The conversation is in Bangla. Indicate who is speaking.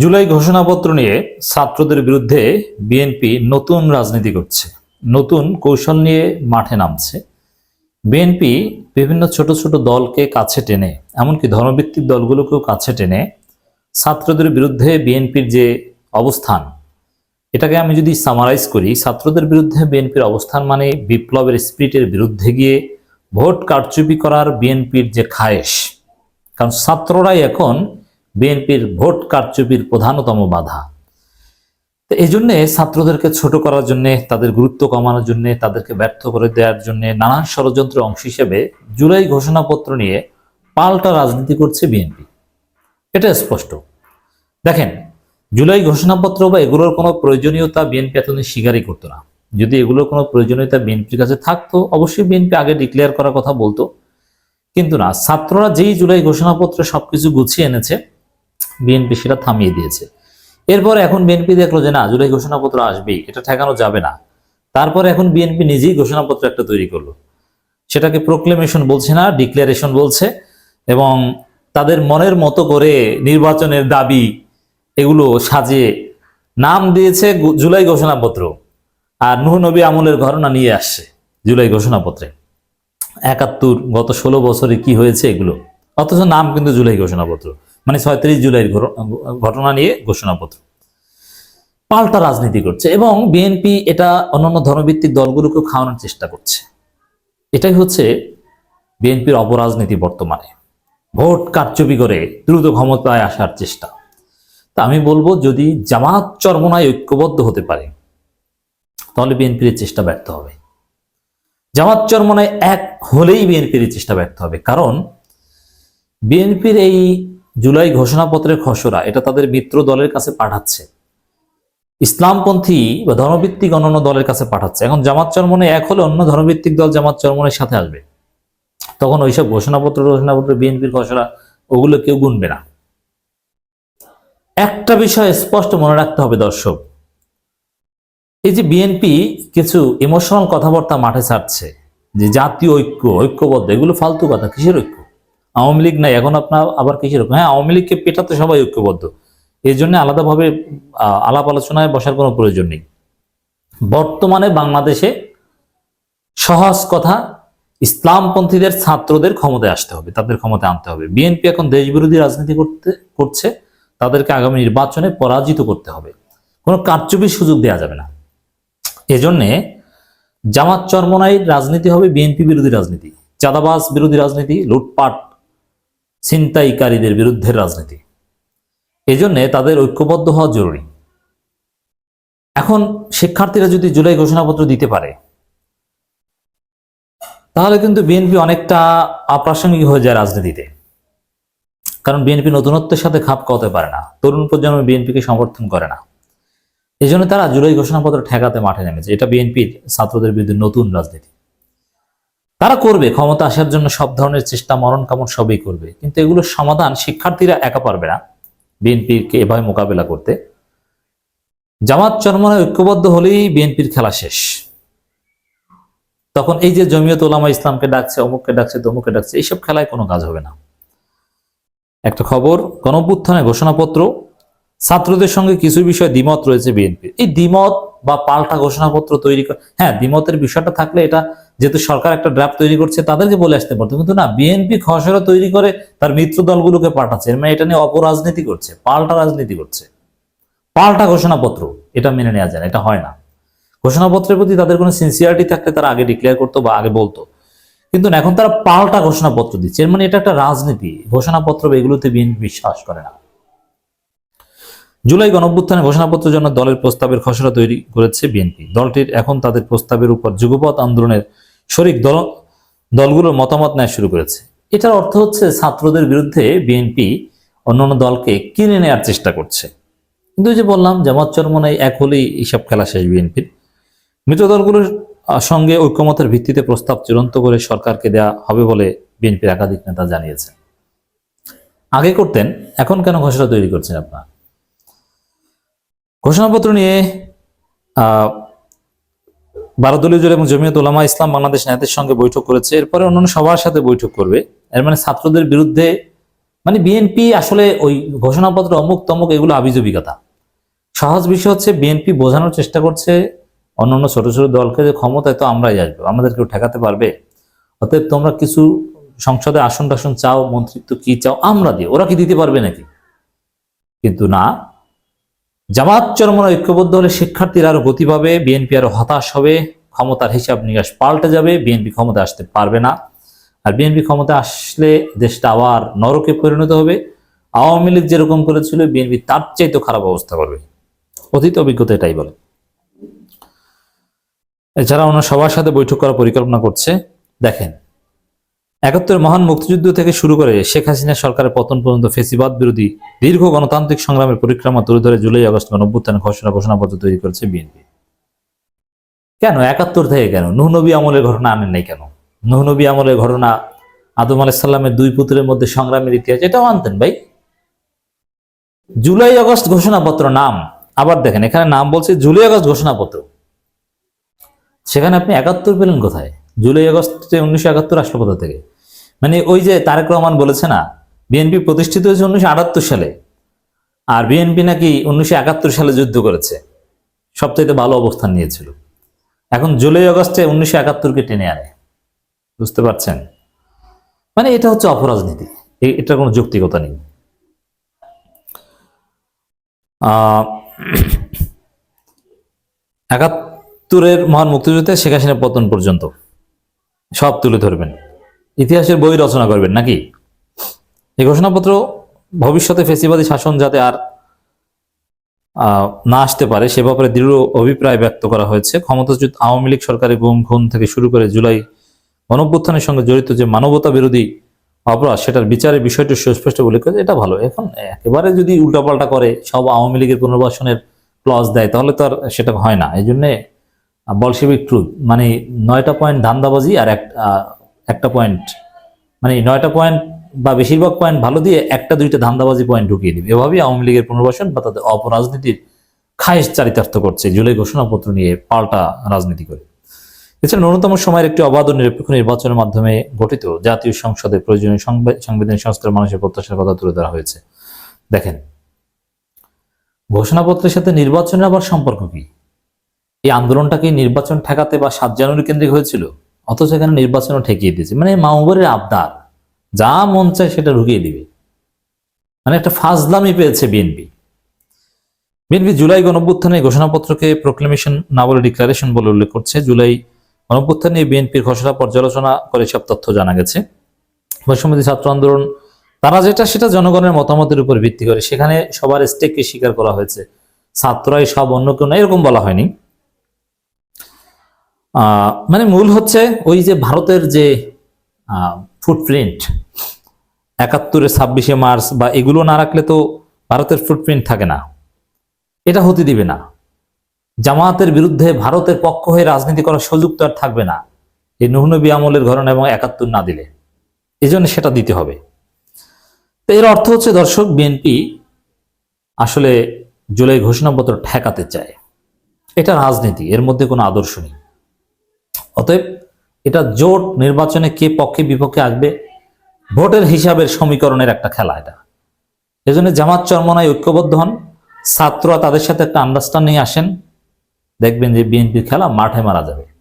Speaker 1: জুলাই ঘোষণাপত্র নিয়ে ছাত্রদের বিরুদ্ধে বিএনপি নতুন রাজনীতি করছে, নতুন কৌশল নিয়ে মাঠে নামছে। বিএনপি বিভিন্ন ছোট ছোট দলকে কাছে টেনে, এমনকি ধর্মভিত্তিক দলগুলোকেও কাছে টেনে ছাত্রদের বিরুদ্ধে বিএনপির যে অবস্থান, এটাকে আমি যদি সামারাইজ করি, ছাত্রদের বিরুদ্ধে বিএনপির অবস্থান মানে বিপ্লবের স্পিরিটের বিরুদ্ধে গিয়ে ভোট কারচুপি করার বিএনপির যে খায়েশ। কারণ ছাত্ররাই এখন বিএনপির ভোট কারচুপির প্রধানতম বাধা। তো এই জন্যে ছাত্রদেরকে ছোট করার জন্য, তাদের গুরুত্ব কমানোর জন্য, তাদেরকে ব্যর্থ করে দেওয়ার জন্য নানান ষড়যন্ত্রের অংশ হিসেবে জুলাই ঘোষণাপত্র নিয়ে পাল্টা রাজনীতি করছে বিএনপি। এটা স্পষ্ট। দেখেন, জুলাই ঘোষণাপত্র বা এগুলোর কোনো প্রয়োজনীয়তা বিএনপি এতদিন স্বীকারই করতো না। যদি এগুলোর কোনো প্রয়োজনীয়তা বিএনপির কাছে থাকতো, অবশ্যই বিএনপি আগে ডিক্লেয়ার করার কথা বলতো। কিন্তু না, ছাত্ররা যেই জুলাই ঘোষণাপত্রে সবকিছু গুছিয়ে এনেছে বিএনপি সেটা থামিয়ে দিয়েছে। এরপর এখন বিএনপি দেখল যে না, জুলাই ঘোষণাপত্র আসবেই, এটা ঠেকানো যাবে না। তারপর এখন বিএনপি নিজেই ঘোষণাপত্র একটা তৈরি করল। সেটাকে প্রোক্লেমেশন বলছে না ডিক্লারেশন বলছে, এবং তাদের মনের মতো করে নির্বাচনের দাবি এগুলো সাজিয়ে নাম দিয়েছে জুলাই ঘোষণাপত্র। আর নুহ নবী আমলের ঘটনা নিয়ে আসছে জুলাই ঘোষণাপত্রে। একাত্তর, গত ষোলো বছরে কি হয়েছে এগুলো? অথচ নাম কিন্তু জুলাই ঘোষণাপত্র। মানে ছয়ত্রিশ জুলাইয়ের ঘটনা নিয়ে ঘোষণাপত্র। পাল্টা রাজনীতি করছে এবং বিএনপি এটা অন্যান্য ধর্মভিত্তিক দলগুলোকেও খাওয়ানোর চেষ্টা করছে। এটাই হচ্ছে বিএনপির অপরাজনীতি বর্তমানে। ভোট কারচুপি করে দ্রুত ক্ষমতায় আসার চেষ্টা। তা আমি বলব, যদি জামাত চরমনায় ঐক্যবদ্ধ হতে পারে, তাহলে বিএনপির চেষ্টা ব্যর্থ হবে। জামাত চরমনায় এক হলেই বিএনপির চেষ্টা ব্যর্থ হবে। কারণ বিএনপির এই জুলাই ঘোষণাপত্রের খসড়া, এটা তাদের মিত্র দলের কাছে পাঠাচ্ছে। ইসলামপন্থী বা ধর্মভিত্তিক অন্যান্য দলের কাছে পাঠাচ্ছে। এখন জামাত চরমনে এক হলে অন্য ধর্মভিত্তিক দল জামাত চরমনের সাথে আসবে। তখন ওইসব ঘোষণাপত্র ঘোষণাপত্র, বিএনপির খসড়া, ওগুলো কেউ গুনবে না। একটা বিষয় স্পষ্ট মনে রাখতে হবে দর্শক। এই যে বিএনপি কিছু ইমোশনাল কথাবার্তা মাঠে ছাড়ছে, যে জাতীয় ঐক্য, ঐক্যবদ্ধ, এগুলো ফালতু কথা, কিসের ঐক্য? আওয়ামী লীগ নাই, এখন আপনার আবার কিসের ঐক্য হ্যাঁ আওয়ামী লীগকে পেটাতে সবাই ঐক্যবদ্ধ। এই জন্য আলাদাভাবে আলাপ আলোচনায় বসার কোনো প্রয়োজন নেই। বর্তমানে বাংলাদেশে সহজ কথা, ইসলামপন্থীদের ছাত্রদের ক্ষমতায় আসতে হবে, তাদের ক্ষমতায় আনতে হবে। বিএনপি এখন দেশবিরোধী রাজনীতি করতে, করছে, তাদেরকে আগামী নির্বাচনে পরাজিত করতে হবে। কোনো কারচুপির সুযোগ দেওয়া যাবে না। এজন্যে জামাত চরমনাই রাজনীতি হবে বিএনপি বিরোধী রাজনীতি, চাঁদাবাজ বিরোধী রাজনীতি, লুটপাট ছিনতাইকারীদের বিরুদ্ধে রাজনীতি। এজন্যে তাদের ঐক্যবদ্ধ হওয়া জরুরি। এখন শিক্ষার্থীরা যদি জুলাই ঘোষণাপত্র দিতে পারে, তাহলে কিন্তু বিএনপি অনেকটা অপ্রাসঙ্গিক হয়ে যায় রাজনীতিতে। কারণ বিএনপি নতুনত্বের সাথে খাপ খাওয়াতে পারে না, তরুণ প্রজন্ম বিএনপিকে সমর্থন করে না। এই জন্য তারা জুলাই ঘোষণাপত্র ঠেকাতে মাঠে নেমেছে। এটা বিএনপির ছাত্রদের বিরুদ্ধে নতুন রাজনীতি। তারা করবে, ক্ষমতা আসার জন্য সব ধরনের চেষ্টা, মরণ কামড় সবই করবে। কিন্তু এগুলোর সমাধান শিক্ষার্থীরা একা পারবে না বিএনপিকে এভাবে মোকাবেলা করতে। জামাত চরমনায় ঐক্যবদ্ধ হলেই বিএনপির খেলা শেষ। তখন এই যে জমিয়ত ওলামা ইসলামকে ডাকছে, অমুককে ডাকছে, তমুককে ডাকছে, এইসব খেলায় কোনো কাজ হবে না। একটা খবর, গণপুত্থানে ঘোষণাপত্র ছাত্রদের সঙ্গে কিছু বিষয় দ্বিমত রয়েছে বিএনপি এই দ্বিমত বা পাল্টা ঘোষণাপত্র তৈরি হ্যাঁ দ্বিমতের বিষয়টা থাকলে এটা যেহেতু সরকার একটা ড্রাফট তৈরি করছে, তাদেরকে বলে আসতে পারতো। কিন্তু না, বিএনপি খসড়া তৈরি করে তার মিত্র দলগুলোকে পাঠাচ্ছে। মানে এটা নিয়ে অপরাজনীতি করছে, পাল্টা রাজনীতি করছে। পাল্টা ঘোষণাপত্র, এটা মেনে নেওয়া যায় এটা হয় না। ঘোষণাপত্রের প্রতি তাদের কোনো সিনসিয়ারিটি থাকলে তারা আগে ডিক্লেয়ার করতো বা আগে বলতো। কিন্তু এখন তারা পাল্টা ঘোষণাপত্র দিচ্ছে। মানে এটা একটা রাজনীতি। ঘোষণাপত্র এগুলোতে বিএনপি বিশ্বাস করে না। জুলাই গণঅভ্যুত্থানে ঘোষণাপত্রের জন্য দলের প্রস্তাবের খসড়া তৈরি করেছে বিএনপি। দলটির এখন তাদের প্রস্তাবের উপর যুগপৎ আন্দোলনের শরিক দল, দলগুলোর মতামত নেওয়া শুরু করেছে। এটার অর্থ হচ্ছে ছাত্রদের বিরুদ্ধে বিএনপি অন্যান্য দলকে কিনে নেওয়ার চেষ্টা করছে। কিন্তু যে বললাম, জামাত চরমনায় এক হলেই এইসব খেলা শেষ বিএনপির। মিত্র দলগুলোর সঙ্গে ঐক্যমতের ভিত্তিতে প্রস্তাব চূড়ান্ত করে সরকারকে দেয়া হবে বলে বিএনপির একাধিক নেতা জানিয়েছেন। আগে করতেন, এখন কেন ঘোষণা তৈরি করছেন আপনার? ঘোষণাপত্র নিয়ে আহ, বারো দলীয় জোট এবং জমিয়ত ওলামা ইসলাম বাংলাদেশ নেতাদের সঙ্গে বৈঠক করেছে। এরপরে অন্যান্য সবার সাথে বৈঠক করবে। এর মানে ছাত্রদের বিরুদ্ধে মানে বিএনপি আসলে ওই ঘোষণাপত্র অমুক তমুক এগুলো আবিজবিকতা। সহজ বিষয় হচ্ছে বিএনপি বোঝানোর চেষ্টা করছে অন্যান্য ছোট ছোট দলকে যে ক্ষমতায় তো আমরাই আসব আমাদের কেউ ঠেকাতে পারবে? অতএব তোমরা কিছু সংসদে আসন টাসন চাও মন্ত্রিত্ব কি চাও আমরা দিই। ওরা কি দিতে পারবে নাকি? কিন্তু না। জামাত চরমনা ঐক্যবদ্ধ হলে শিক্ষার্থীরা আরও গতি পাবে বিএনপি আরও হতাশ হবে, ক্ষমতার হিসাব নিকাশ পাল্টে যাবে বিএনপি ক্ষমতা আসতে পারবে না। আর বিএনপি ক্ষমতা আসলে দেশটা আবার নরকে পরিণত হবে। আওয়ামী লীগ যেরকম করেছিল বিএনপি তার চাইতে খারাপ অবস্থা করবে। অতীত অভিজ্ঞতা এটাই বলে। এছাড়া অন্য সবার সাথে বৈঠক করার পরিকল্পনা করছে। দেখেন একাত্তর মহান মুক্তিযুদ্ধ থেকে শুরু করে শেখ হাসিনা সরকারের পতন পর্যন্ত ফেসিবাদ বিরোধী দীর্ঘ গণতান্ত্রিক সংগ্রামের পরিক্রমা তুলে ধরে জুলাই আগস্ট গণঅভ্যুত্থান ঘোষণা ঘোষণাপত্র তৈরি করেছে বিএনপি। কেন? একাত্তর থেকে কেন? নুহনবী আমলের ঘটনা আনেন নাই কেন? নুহনবী আমলের ঘটনা আদম আলাইসাল্লামের দুই পুত্রের মধ্যে সংগ্রামের ইতিহাস, এটাও আনতেন ভাই। জুলাই আগস্ট ঘোষণাপত্র নাম, আবার দেখেন, এখানে নাম বলছে জুলাই আগস্ট ঘোষণাপত্র। সেখানে আপনি একাত্তর পেলেন কোথায়? জুলাই আগস্টে উনিশশো একাত্তর আসলো কোথা থেকে? মানে ওই যে তারেক রহমান বলেছে না, বিএনপি প্রতিষ্ঠিত হয়েছে উনিশশো আটাত্তর সালে। আর বিএনপি নাকি উনিশশো একাত্তর সালে যুদ্ধ করেছে। সবচাইতে ভালো অবস্থান নিয়েছিল। এখন জুলাই আগস্টে উনিশশো একাত্তরকে টেনে আনে। বুঝতে পারছেন? মানে এটা হচ্ছে অপরাজনীতি। এ- এটার কোনো যৌক্তিকতা নেই। একাত্তরের মহান মুক্তিযুদ্ধে শেখ হাসিনা পতন পর্যন্ত সব তুলে ধরবেন। ইতিহাসের বই রচনা করবেন নাকি? এই ঘোষণাপত্র ভবিষ্যতে ফেসিবাদী শাসন যাতে আর না আসতে পারে, সে ব্যাপারে দৃঢ় অভিপ্রায় ব্যক্ত করা হয়েছে। ক্ষমতাচ্যুত আওয়ামী লীগ সরকারের গুম, খুন থেকে শুরু করে জুলাই গণঅভ্যুত্থানের সঙ্গে জড়িত যে মানবতা বিরোধী অপরাধ, সেটার বিচারের বিষয়টি সুস্পষ্ট উল্লেখ করেছে এটা ভালো। এখন একেবারে যদি উল্টাপাল্টা করে, সব আওয়ামী লীগের পুনর্বাসনের ক্লজ দেয়, তাহলে তো আর সেটা হয় না। এই জন্যে বলসেবিক ট্রুথ মানে নয়টা পয়েন্ট ধান্দাবাজি আর এক একটা পয়েন্ট মানে নয়টা পয়েন্ট বা বেশিরভাগ পয়েন্ট ভালো দিয়ে একটা দুইটা ধান্দাবাজি পয়েন্ট ঢুকিয়ে দিবে। এভাবেই আওয়ামী লীগের পুনর্বাসন বা তাদের অপরাজনীতির খায়েশ চারিতার্থ করছে। জুলাই ঘোষণাপত্র নিয়ে পাল্টা রাজনীতি করে। এছাড়া ন্যূনতম সময়ের একটি অবাধ ও নিরপেক্ষ নির্বাচনের মাধ্যমে গঠিত জাতীয় সংসদে প্রয়োজনীয় সংবে- সাংবিধানিক সংস্কার মানুষের প্রত্যাশার কথা তুলে ধরা হয়েছে। দেখেন, ঘোষণাপত্রের সাথে নির্বাচনের আবার সম্পর্ক কি? এই আন্দোলনটা কি নির্বাচন ঠেকাতে বা সাত জানুয়ারি কেন্দ্রিক হয়েছিল? অথচ এখানে নির্বাচনও ঠেকিয়ে দিয়েছে। মানে মাহবুবের আবদার, যা মন চায় সেটা ঢুকিয়ে দিবে। মানে একটা ফাজলামি পেয়েছে বিএনপি। বিএনপি জুলাই গণঅভ্যুত্থানে ঘোষণাপত্রকে প্রোক্লেমেশন না বলে ডিক্লারেশন বলে উল্লেখ করছে। জুলাই গণঅভ্যুত্থান নিয়ে বিএনপির খসড়া পর্যালোচনা করে সব তথ্য জানা গেছে। বৈষম্যদী ছাত্র আন্দোলন, তারা যেটা সেটা জনগণের মতামতের উপর ভিত্তি করে। সেখানে সবার স্টেককে স্বীকার করা হয়েছে। ছাত্ররাই সব, অন্য কেউ না, এরকম বলা হয়নি। মানে মূল হচ্ছে ওই যে ভারতের যে ফুটপ্রিন্ট একাত্তরে ছাব্বিশে মার্চ বা এগুলো না রাখলে তো ভারতের ফুটপ্রিন্ট থাকে না। এটা হতে দিবে না। জামায়াতের বিরুদ্ধে ভারতের পক্ষ হয়ে রাজনীতি করার সুযোগ তো আর থাকবে না। এই নুহনবী আমলের ঘটনা এবং একাত্তর না দিলে। এই জন্য সেটা দিতে হবে। তো এর অর্থ হচ্ছে, দর্শক, বিএনপি আসলে জুলাই ঘোষণাপত্র ঠেকাতে চায়। এটা রাজনীতি, এর মধ্যে কোনো আদর্শ নেই। অতএব এটা জোট নির্বাচনে কে পক্ষে বিপক্ষে আসবে, ভোটের হিসাবের সমীকরণের একটা খেলা এটা। এজন্য জামাত চরমনায় ঐক্যবদ্ধ হন। ছাত্ররা তাদের সাথে একটা আন্ডারস্ট্যান্ডিং আসেন। দেখবেন যে বিএনপির খেলা মাঠে মারা যাবে।